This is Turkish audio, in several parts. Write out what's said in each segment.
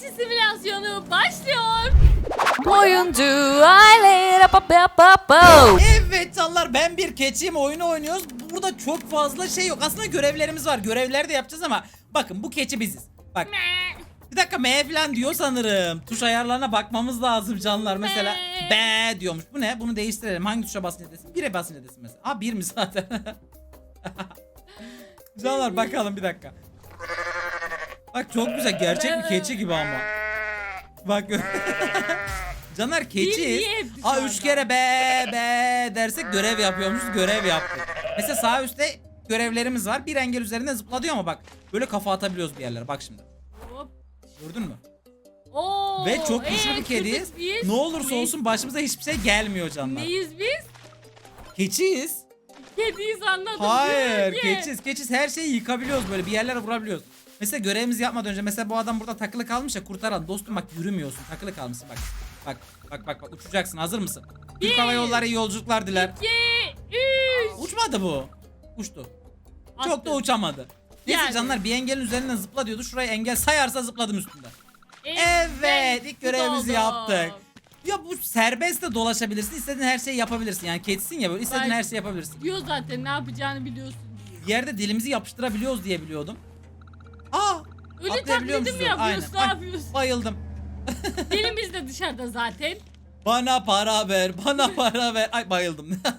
Keçi simülasyonu başlıyor. Oyuncu aile. Evet canlar ben bir keçiyim oyunu oynuyoruz. Burada çok fazla şey yok. Aslında görevlerimiz var. Görevleri de yapacağız ama bakın bu keçi biziz. Bak bir dakika M falan diyor sanırım. Tuş ayarlarına bakmamız lazım canlar. Mesela B diyormuş. Bu ne? Bunu değiştirelim. Hangi tuşa basınca desin? 1'e basınca desin mesela. Aa 1 mi zaten? canlar bakalım bir dakika. Bak çok güzel. Gerçek bir keçi gibi ama. Bak Caner keçi. Aa üç kere be be dersek görev yapıyormuşuz. Görev yaptık. Mesela sağ üstte görevlerimiz var. Bir engel üzerinde zıpla diyor ama bak. Böyle kafa atabiliyoruz bir yerlere. Bak şimdi. Hop. Gördün mü? Oo, Ve çok güçlü ee, bir kediyiz. biz. Ne olursa Neyiz- olsun başımıza hiçbir şey gelmiyor canlar. Neyiz biz? Keçiyiz. Kediyiz anladım. Hayır, keçiz. Keçiz her şeyi yıkabiliyoruz böyle bir yerlere vurabiliyoruz. Mesela görevimizi yapmadan önce mesela bu adam burada takılı kalmış ya kurtaran. Dostum bak yürümüyorsun. Takılı kalmışsın bak. Bak bak bak bak uçacaksın. Hazır mısın? Türk Hava Yolları iyi yolculuklar diler. İki, üç. Uçmadı bu. Uçtu. Çok da uçamadı. Neyse Yani. canlar bir engelin üzerinden zıpla diyordu. Şuraya engel sayarsa zıpladım üstünden. Evet, ilk görevimizi oldu. yaptık. Ya bu serbest de dolaşabilirsin. İstediğin her şeyi yapabilirsin. Yani keçsin ya böyle istediğin Ben- her şeyi yapabilirsin. Diyor zaten ne yapacağını biliyorsun diyor. Yerde dilimizi yapıştırabiliyoruz diye biliyordum. Ölü atlayabiliyor taklidi mi yapıyorsun? Ne Aynen. Ay, yapıyorsun? Bayıldım. Dilimiz de dışarıda zaten. Bana para ver, bana para ver. Ay bayıldım.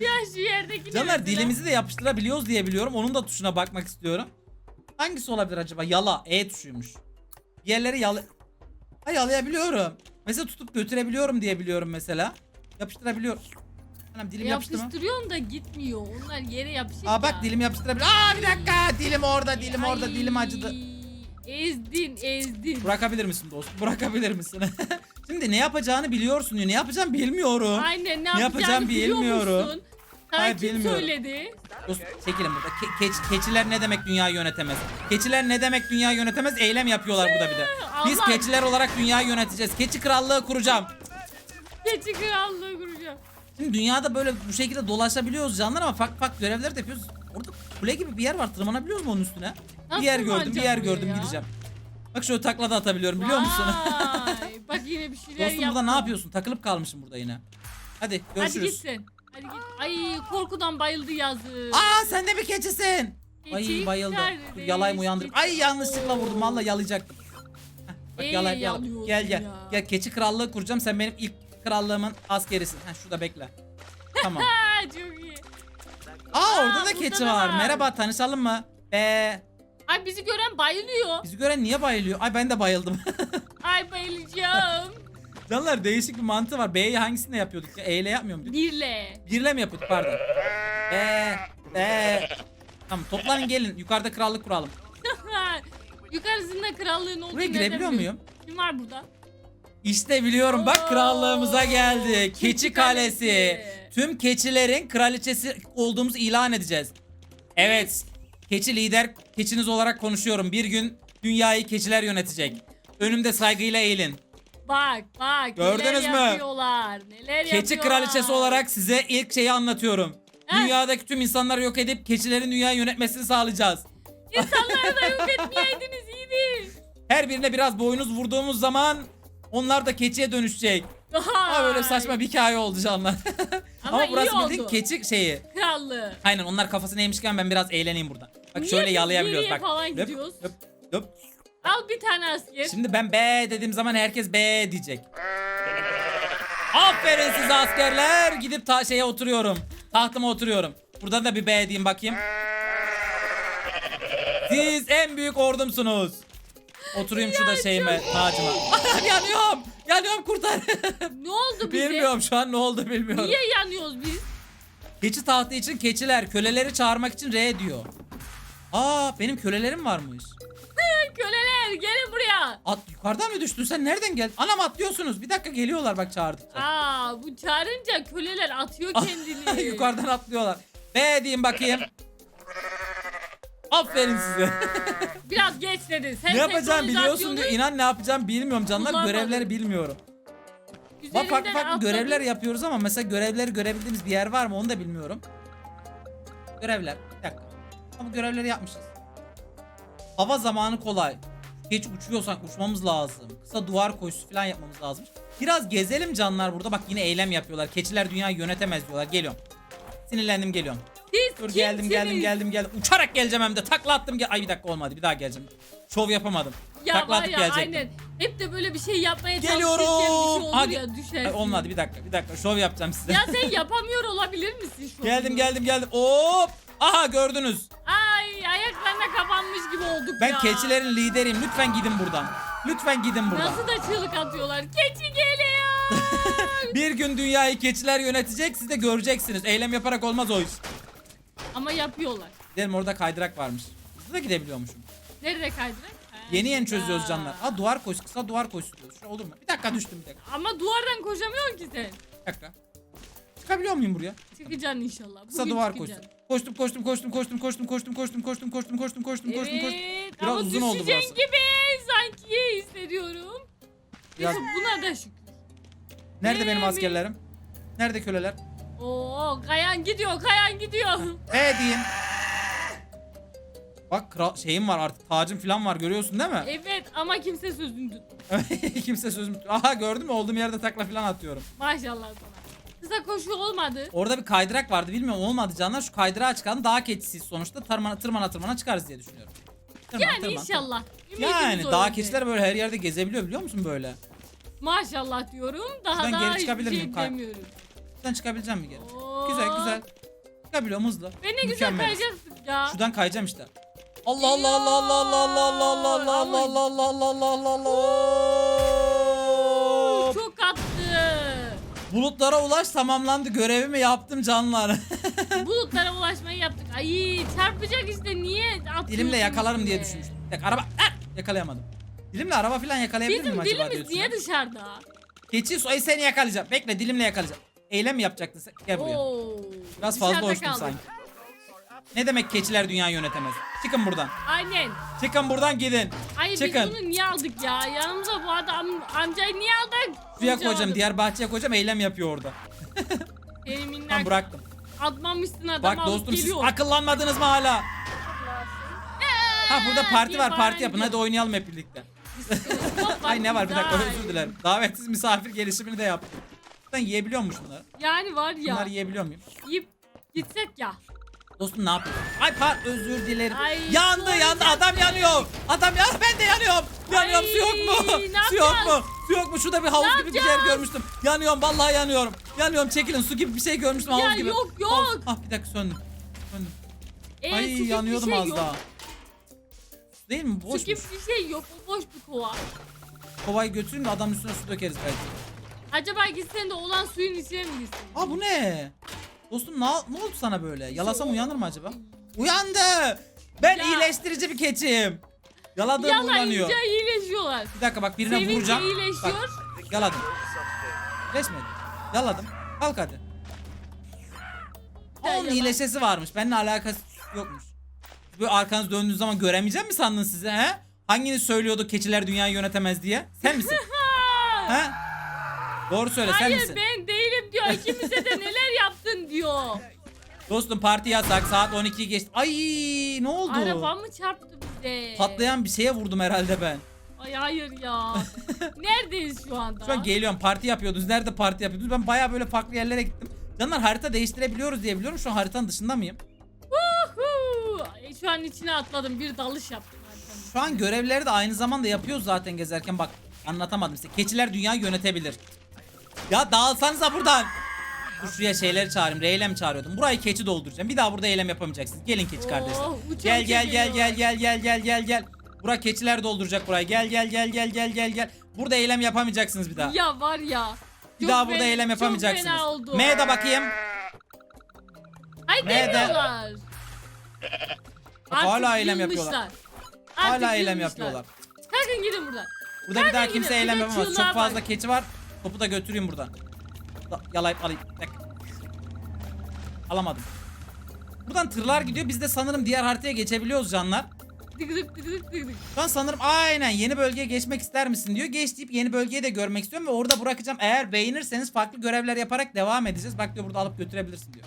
Ya şu yerdeki Canlar dilimizi de yapıştırabiliyoruz diye biliyorum. Onun da tuşuna bakmak istiyorum. Hangisi olabilir acaba? Yala. E tuşuymuş. Bir Yerleri yala... Ha yalayabiliyorum. Mesela tutup götürebiliyorum diye biliyorum mesela. Yapıştırabiliyorum. Anam dilim yapıştı mı? Yapıştırıyorsun da gitmiyor. Onlar yere yapışınca. Aa bak dilim yapıştırabiliyor. Aa bir dakika. Dilim orada, dilim orada, Ay, dilim acıdı. Ezdin ezdin. Bırakabilir misin dostum? Bırakabilir misin? Şimdi ne yapacağını biliyorsun diyor. Ne yapacağım bilmiyorum. Aynen ne, Ne yapacağım bilmiyorum. Sana Hayır, kim bilmiyorum. söyledi? Dostum çekilin burada. Ke- keç- keçiler ne demek dünyayı yönetemez? Keçiler ne demek dünyayı yönetemez? Eylem yapıyorlar burada bir de. Biz Allah. keçiler olarak dünyayı yöneteceğiz. Keçi krallığı kuracağım. Keçi krallığı kuracağım. Şimdi dünyada böyle bu şekilde dolaşabiliyoruz canlar ama farklı farklı görevler de yapıyoruz. Orada kule gibi bir yer var. Tırmanabiliyoruz mu onun üstüne? Nasıl bir yer gördüm, bir yer gördüm ya? gideceğim. Bak şöyle takla da atabiliyorum biliyor musun? Vay, Bak yine bir şeyler Dostum burada yaptın. ne yapıyorsun? Takılıp kalmışım burada yine. Hadi Hadi görüşürüz. git sen. Hadi git. Ay korkudan bayıldı yazık. Aa sen de bir keçisin. Keçi Ay bayıldı. Dur, yalayım uyandırıp. Ay yanlışlıkla vurdum. Vallahi yalayacaktım. Heh, Bak yalay, yalay. Gel gel. ya. Gel keçi krallığı kuracağım. Sen benim ilk krallığımın askerisin. Ha şurada bekle. Tamam. Ha, çok iyi. Aa orada da burada keçi da var. var. Merhaba tanışalım mı? Be. Ay bizi gören bayılıyor. Bizi gören niye bayılıyor? Ay ben de bayıldım. Ay bayılacağım. Canlar değişik bir mantığı var. B'yi hangisinde yapıyorduk ya? E ile yapmıyor muyduk? Birle. Birle mi yapıyorduk pardon? Be. Be. Tamam toplanın gelin. Yukarıda krallık kuralım. Yukarısında krallığın olduğunu Buraya girebiliyor nereden muyum? Kim var burada? İşte biliyorum bak krallığımıza geldi. Keçi, kalesi. Kalesi. Tüm keçilerin kraliçesi olduğumuzu ilan edeceğiz. Evet. Keçi lider keçiniz olarak konuşuyorum. Bir gün dünyayı keçiler yönetecek. Önümde saygıyla eğilin. Bak bak. Gördünüz neler mü? yapıyorlar. Neler Keçi yapıyorlar. kraliçesi olarak size ilk şeyi anlatıyorum. Heh. Dünyadaki tüm insanları yok edip keçilerin dünyayı yönetmesini sağlayacağız. İnsanları da yok etmeyeydiniz iyiydi. Her birine biraz boynuz vurduğumuz zaman onlar da keçiye dönüşecek. Ha böyle saçma bir hikaye oldu canlar. Ama Ama, burası bildiğin oldu. keçi şeyi. Krallığı. Aynen onlar kafasını yemişken ben biraz eğleneyim burada. Bak Niye şöyle biz yalayabiliyoruz geriye bak. falan Löp, gidiyoruz? löp, löp. Al bir tane asker. Şimdi ben B dediğim zaman herkes B diyecek. Aferin size askerler. Gidip ta şeye oturuyorum. Tahtıma oturuyorum. Burada da bir B diyeyim bakayım. Siz en büyük ordumsunuz. Oturayım şurada şeyime, tacıma. yanıyorum. Yanıyorum kurtar. Ne oldu bize? bilmiyorum şu an ne oldu bilmiyorum. Niye yanıyoruz biz? Keçi tahtı için keçiler, köleleri çağırmak için R diyor. Aa benim kölelerim varmış. Köleler gelin buraya. At yukarıdan mı düştün sen nereden geldin? Anam atlıyorsunuz. Bir dakika geliyorlar bak çağırdıkça. Aa bu çağırınca köleler atıyor kendini. yukarıdan atlıyorlar. B diyeyim bakayım. Aferin size. Biraz geç dedin. Sen ne yapacağım biliyorsun diyor. İnan ne yapacağım bilmiyorum canlar. Kullanmadın. Görevleri bilmiyorum. Bak üzerinden farklı farklı atladın. görevler yapıyoruz ama mesela görevleri görebildiğimiz bir yer var mı onu da bilmiyorum. Görevler. Bir dakika. Ama görevleri yapmışız. Hava zamanı kolay. Geç uçuyorsak uçmamız lazım. Kısa duvar koşusu falan yapmamız lazım. Biraz gezelim canlar burada. Bak yine eylem yapıyorlar. Keçiler dünyayı yönetemez diyorlar. Geliyorum. Sinirlendim geliyorum. Siz Dur geldim geldim kimsiniz? geldim geldim. Uçarak geleceğim hem de takla attım. Gel Ay bir dakika olmadı. Bir daha geleceğim. Şov yapamadım. Ya takla var atıp ya gelecektim. aynen. Hep de böyle bir şey yapmaya Geliyorum. çalışırken bir şey olur Hadi. ya düşersin. Ay, olmadı bir dakika bir dakika. Şov yapacağım size. Ya sen yapamıyor olabilir misin şu geldim anda? geldim geldim. Hop. Aha gördünüz. Ay ayaklarına kapanmış gibi olduk Ben ya. keçilerin lideriyim. Lütfen gidin buradan. Lütfen gidin buradan. Nasıl da çığlık atıyorlar. Keçi geliyor. Bir gün dünyayı keçiler yönetecek. Siz de göreceksiniz. Eylem yaparak olmaz o iş. Ama yapıyorlar. Gidelim orada kaydırak varmış. Hızlı da gidebiliyormuşum. Nerede kaydırak? Yeni yeni çözüyoruz canlar. Aa duvar koş. Kısa duvar diyoruz. Şuraya olur mu? Bir dakika düştüm bir dakika. Ama duvardan koşamıyorsun ki sen. Bir dakika. Çıkabiliyor muyum buraya? Çıkacaksın inşallah. Kısa Bugün duvar çıkacaksın. koştum. Koştum koştum koştum koştum koştum koştum koştum koştum koştum koştum koştum koştum koştum. Evet Biraz ama uzun oldu düşeceksin burası. gibi sanki hissediyorum. Biraz- Neyse buna da şükür. Nerede benim Ee, askerlerim? Nerede köleler? Oo kayan gidiyor kayan gidiyor. E deyin. Bak kral- şeyim var artık tacım falan var görüyorsun değil mi? evet ama kimse sözünü tutmuyor. Kimse sözüm Aha gördün mü olduğum yerde takla falan atıyorum. Maşallah sana. Kısa koşu olmadı. Orada bir kaydırak vardı bilmiyorum olmadı canlar şu kaydırağa çıkalım daha keçisiz sonuçta tırmana tırmana tırmana çıkarız diye düşünüyorum. Tırman, Yani tırman, inşallah. tırman. Ümidimiz Yani o dağ yönde. keçiler böyle her yerde gezebiliyor biliyor musun böyle? Maşallah diyorum. Daha Şuradan daha geri hiçbir çıkabilir şey miyim? Kay- demiyorum. Şuradan çıkabileceğim mi geri? Oo. Güzel güzel. Çıkabiliyorum hızlı. Ve ne güzel Mükemmeliz. kayacaktık ya. Şuradan kayacağım işte. Allah Allah Allah Allah Allah Allah Allah Allah Allah Allah Allah Allah Allah Allah Allah Çok attı. Bulutlara ulaş tamamlandı görevimi yaptım canlar. Bulutlara ulaşmayı yaptık. Ay çarpacak işte niye atıyorsun? Dilimle yakalarım diye düşünmüştüm. Bir dakika, araba Ah! yakalayamadım. Dilimle araba falan yakalayabilir miyim Bizim acaba diye dilimiz niye düşünüyorum. dışarıda? Keçi soy seni yakalayacağım. Bekle dilimle yakalayacağım. Eylem mi yapacaktın sen? Gel buraya. Oo. Biraz fazla dışarıda hoştum kaldık. sanki. Ne demek keçiler dünyayı yönetemez? Çıkın buradan. Aynen. Çıkın buradan gidin. Ay Çıkın. biz bunu niye aldık ya? Yanımıza bu adam amcayı niye aldık? Suya Bulacamadım. koyacağım. Diğer bahçeye koyacağım. Eylem yapıyor orada. Benim minnak. Ben bıraktım. Atmamışsın adam Bak alıp dostum siz geliyor. akıllanmadınız mı hala? Ha burada parti var. Parti yapın. Hadi oynayalım hep birlikte. Ay ne var bir dakika özür dilerim. Davetsiz misafir gelişimini de yaptım. Ben yiyebiliyor muyum bunları? Yani var ya. Bunları yiyebiliyor muyum? Yiyip gitsek ya. Dostum ne yapıyorsun? Ay par özür dilerim. Ay, yandı yandı adam yanıyor. Adam ya ben de yanıyorum. Yanıyorum su yok mu? Ne Su yok mu? yapacağız? Su yok mu? Şurada bir havuz Ne gibi bir yer yapacağız? görmüştüm. Yanıyorum vallahi yanıyorum. Yanıyorum çekilin su gibi bir şey görmüştüm Ya havuz gibi. yok, yok. Havuz- Ah bir dakika söndüm. Söndüm. Ee, Ay yanıyordum bir şey az yok. daha. Değil mi? Su Boşmuş. gibi bir şey yok. O boş bir kova. Kovayı götürün de adamın üstüne su dökeriz belki. Acaba gitsen de olan suyun içine mi gitsin? Aa bu ne? Dostum ne, ne oldu sana böyle? Yalasam uyanır mı acaba? Uyandı. Ben Ya. iyileştirici bir keçim. Yaladığım uyanıyor. Yalayınca iyileşiyorlar. Bir dakika bak birine Sevince vuracağım. iyileşiyor. Bak, yaladım. İyileşmedi. Yaladım. Kalk hadi. Ya, Onun yalan. iyileşesi varmış. Benimle alakası yokmuş. Böyle arkanız döndüğünüz zaman göremeyecek mi sandın size he? Hanginiz söylüyordu keçiler dünyayı yönetemez diye? Sen misin? he? Doğru söyle sen Hayır misin? ben değilim diyor. İkimize de neler yaptın diyor. Dostum parti yasak saat 12'yi geçti. Ay ne oldu? Araba mı çarptı bize? Patlayan bir şeye vurdum herhalde ben. Ay hayır ya. Neredeyiz şu anda? Şu an geliyorum parti yapıyordunuz. Nerede parti yapıyordunuz? Ben baya böyle farklı yerlere gittim. Canlar harita değiştirebiliyoruz diye biliyorum. Şu an haritanın dışında mıyım? Ay, Şu an içine atladım. Bir dalış yaptım. haritanın. Şu an görevleri de aynı zamanda yapıyoruz zaten gezerken. Bak anlatamadım size. Keçiler dünyayı yönetebilir. Ya dağılsanıza buradan. Dur şuraya şeyleri çağırayım. Reylem çağırıyordum. Burayı keçi dolduracağım. Bir daha burada eylem yapamayacaksınız. Gelin keçi kardeşler. Uçan Gel gel gel gel gel gel gel gel gel. Bura keçiler dolduracak burayı. Gel gel gel gel gel gel gel. Burada eylem yapamayacaksınız bir daha. Ya var ya. bir Çok daha burada fena- eylem yapamayacaksınız. Çok fena oldu. M'ye bakayım. Ay Nerede? demiyorlar. Bak, hala eylem yılmışlar. yapıyorlar. Artık Hala eylem yılmışlar. yapıyorlar. Kalkın gidin buradan. Burada bir daha Nereden kimse gidelim? eylem Bir de yapamaz. Çok çığlığa fazla bak. keçi var. Topu da götüreyim buradan. Da- Yalayıp alayım. Dakika. Alamadım. Buradan tırlar gidiyor. Biz de sanırım diğer haritaya geçebiliyoruz canlar. Şu an sanırım aynen yeni bölgeye geçmek ister misin diyor. Geç deyip yeni bölgeyi de görmek istiyorum ve orada bırakacağım. Eğer beğenirseniz farklı görevler yaparak devam edeceğiz. Bak diyor burada alıp götürebilirsin diyor.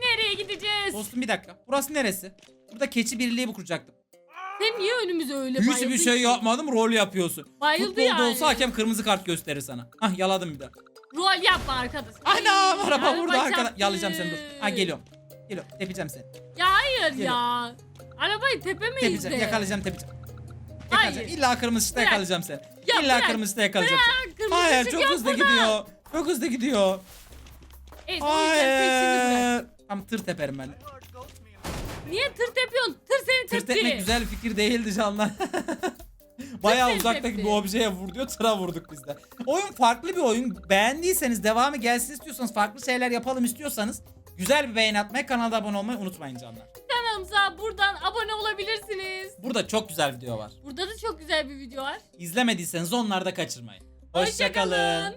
Nereye gideceğiz? Dostum bir dakika. Burası neresi? Burada keçi birliği bu kuracaktım. Sen niye önümüze öyle Hiçbir bayıldın şey ki? yapmadım rol yapıyorsun. Bayıldı Futbolda yani. olsa hakem kırmızı kart gösterir sana. Ah yaladım bir daha. Rol yapma arkadaş. Anam Ay, araba vurdu arkada. çarptı. Yalayacağım seni dur. Ha geliyorum. Geliyorum tepeceğim seni. Ya hayır Geliyor. ya. Arabayı tepemeyiz Tepeceğim de. yakalayacağım tepeceğim. Hayır. Yakalayacağım. İlla kırmızı ışıkta Bırak. yakalayacağım seni. Ya İlla bırak. kırmızı ışıkta yakalayacağım seni. Bırak, kırmızı Hayır ışık çok yok hızlı burada. gidiyor. Çok hızlı gidiyor. Evet o yüzden peşini bırak. Hayır. Tam tır teperim ben. Niye tır tepiyorsun? Tır seni Tır tepti. tepmek güzel bir fikir değildi canlar. Bayağı seni uzaktaki tepti. bir objeye vur diyor tıra vurduk biz de. Oyun farklı bir oyun. Beğendiyseniz devamı gelsin istiyorsanız farklı şeyler yapalım istiyorsanız güzel bir beğeni atmayı kanala abone olmayı unutmayın canlar. Kanalımıza buradan abone olabilirsiniz. Burada çok güzel video var. Burada da çok güzel bir video var. İzlemediyseniz onları da kaçırmayın. Hoşça kalın.